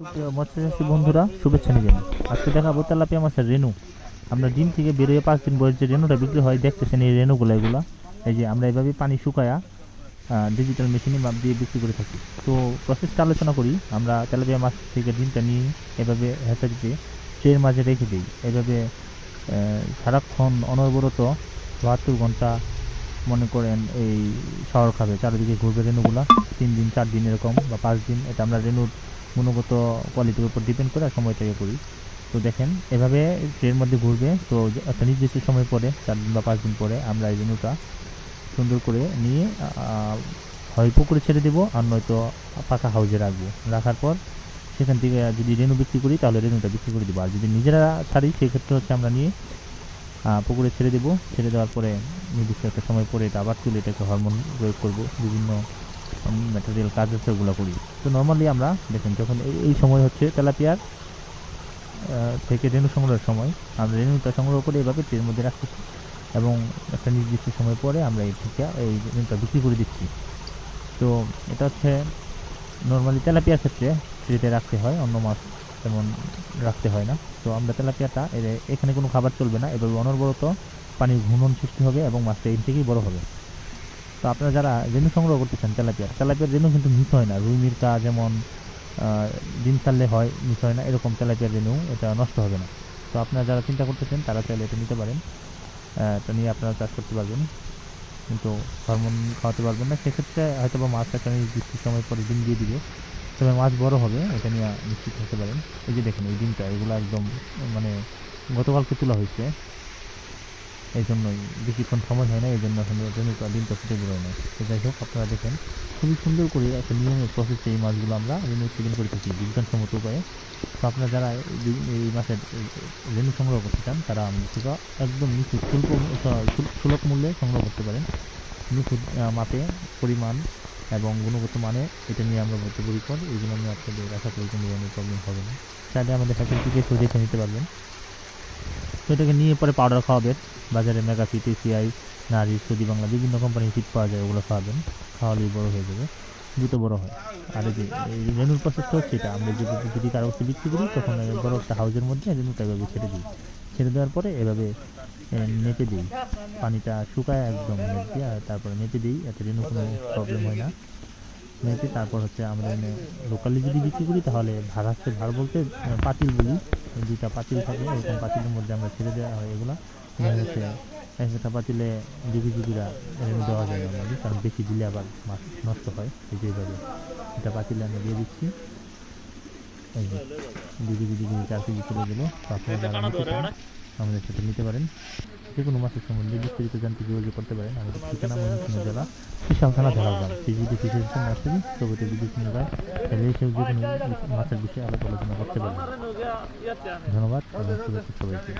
মৎস্যচাষী বন্ধুরা, শুভেচ্ছা নেবেন আজকে দেখাবো তেলাপিয়া মাছের রেনু আমরা ডিম থেকে বেরোয় পাঁচ দিন বয়স যে রেনুটা বিক্রি হয়, দেখতেছেন এই রেনুগুলো এগুলা। এই যে আমরা এভাবে পানি শুকায়া ডিজিটাল মেশিনে মাপ দিয়ে বিক্রি করে থাকি। তো প্রসেসটা আলোচনা করি, আমরা তেলাপিয়া মাছ থেকে ডিমটা নিয়ে এভাবে হ্যাচারিতে ট্রের মাঝে রেখে দিই। এভাবে সারাক্ষণ অনবরত বাহাত্তর ঘণ্টা মনে করেন এই শহর খাবে, চারিদিকে ঘুরবে রেনুগুলা তিন দিন, চার দিন এরকম বা পাঁচ দিন, এটা আমরা রেনুর গুণগত কোয়ালিটির উপর ডিপেন্ড করে সময় থেকে করি। তো দেখেন, এভাবে ট্রেনের মধ্যে ঘুরবে, তো একটা নির্দিষ্ট সময় পরে, চার দিন বা পাঁচ দিন পরে আমরা এই রেনুটা সুন্দর করে নিয়ে হয় পুকুরে ছেড়ে দেবো আর নয়তো পাকা হাউজে রাখব। রাখার পর সেখান থেকে যদি রেনু বিক্রি করি, তাহলে রেনুটা বিক্রি করে দেবো। আর যদি নিজেরা ছাড়ি, সেক্ষেত্রে হচ্ছে আমরা নিয়ে পুকুরে ছেড়ে দেবো। ছেড়ে দেওয়ার পরে নির্দিষ্ট একটা সময় পরে এটা আবার তুলে এটাকে হরমোন প্রয়োগ করব। বিভিন্ন ম্যাটেরিয়াল কাজ আছে, ওগুলো করি। তো নর্মালি আমরা, দেখেন, যখন এই- সময় হচ্ছে তেলাপিয়ার থেকে রেণু সংগ্রহের সময়, আমরা রেণুটা সংগ্রহ করে এভাবে ট্রের মধ্যে রাখতেছি এবং একটা নির্দিষ্ট সময় পরে আমরা এই থেকে এই রেণুটা বিক্রি করে দিচ্ছি। তো এটা হচ্ছে নর্মালি তেলাপিয়ার ক্ষেত্রে ট্রেতে রাখতে হয়, অন্য মাছ তেমন রাখতে হয় না। তো আমরা তেলাপিয়াটা এর- এখানে কোনো খাবার চলবে না, এভাবে অনবরত পানির ঘূর্ণন সৃষ্টি হবে এবং মাছটা এই থেকেই বড় হবে। তো আপনারা যারা রেণু সংগ্রহ করতেছেন তেলাপিয়ার তেলাপিয়ার রেণু কিন্তু মিস হয় না। রুই মির্কা যেমন ডিম ছাড়লে হয় মিস হয় না, এরকম তেলাপিয়ার রেণু এটা নষ্ট হবে না। তো আপনারা যারা চিন্তা করতেছেন তারা চাইলে এটা নিতে পারেন। এটা নিয়ে আপনারা চাষ করতে পারবেন। কিন্তু হরমোন খাওয়াতে পারবেন না। সেক্ষেত্রে হয়তো বা মাছ একটা নির্দিষ্ট সময় পরে ডিম দিয়ে দিবে। তবে মাছ বড় হবে, এটা নিয়ে নিশ্চিত হতে পারেন। এই যে দেখেন, এই ডিমটা, এগুলো একদম মানে গতকালকে তোলা হয়েছে। এই জন্যই বেশিক্ষণ সময় হয় না এই জন্য এখন রেণুটা ডিমটা ফুটে বেরোয় না। তো যাই হোক, আপনারা দেখেন, খুবই সুন্দর করে একটা নিয়মের প্রসেসে এই মাছগুলো আমরা রেণু উৎপাদন করে থাকি, বিজ্ঞানসম্মত উপায়ে। তো আপনারা যারা এই- মাছের রেণু সংগ্রহ করতে চান, তারা আমাদের একদম নিখুঁত শুল্ক সুলভ মূল্যে সংগ্রহ করতে পারেন। নিখুঁত মাপে, পরিমাণ এবং গুণগত মানে এটা নিয়ে আমরা বদ্ধপরিকর এগুলো নিয়ে আপনাদের আশা করি কোনো ধরনের প্রবলেম হবে না। চাইলে আমাদের ফ্যাসিলিটিকে এসে দেখে নিতে পারবেন। তো এটাকে নিয়ে পরে পাউডার খাওয়াবেন। বাজারে মেগাফিট এসিআই, নারী, সৌদি বাংলা, বিভিন্ন কোম্পানির ফিট পাওয়া যায়, ওগুলো খাওয়াবেন খাওয়ালেই বড় হয়ে যাবে, দ্রুত বড় হয়। আর এই যে রেনুর প্রসেসটা হচ্ছে এটা, আমরা যদি যদি কারও কাছে বিক্রি করি, তখন বড় একটা হাউজের মধ্যে রেনুটা এভাবে ছেড়ে দিই। ছেড়ে দেওয়ার পরে এভাবে নেপে দিই। পানিটা শুকায় একদম দিয়ে, আর তারপরে নেপে দিই, এতে রেনু কোনো প্রবলেম হয় না। মেপে তারপর হচ্ছে আমরা লোকালি যদি বিক্রি করি, তাহলে ভাড় ভাড় বলতে পাতিল বলি। দুইটা পাতিল থাকে এরকম পাতিলের মধ্যে আমরা ছেড়ে দেওয়া হয় এগুলো। হচ্ছে একটা পাতিলে ডিগি ডিগিরা রেনু দেওয়া যায় আমাদের কারণ বেশি দিলে আবার মাছ নষ্ট হয় এই যে এটা পাতিলে আমি দিয়ে দিচ্ছি। এই যে ডিগি ডিগি চার কেজি চলে গেলো তো আপনারা আমাদের সাথে নিতে পারেন। যে কোনো মাছের সম্বন্ধে বিস্তারিত জানতে যোগাযোগ করতে পারেন। আমাদের ঠিকানা ময়মনসিংহ জেলা বিশাল থানা ঝাড়গ্রাম থাকি তবে নার্সারি ছবিতে বিদ্যুৎ যায় তাহলে এসেও যে কোনো মাছের বিষয়ে আলাপ আলোচনা করতে পারেন ধন্যবাদ। সবাইকে।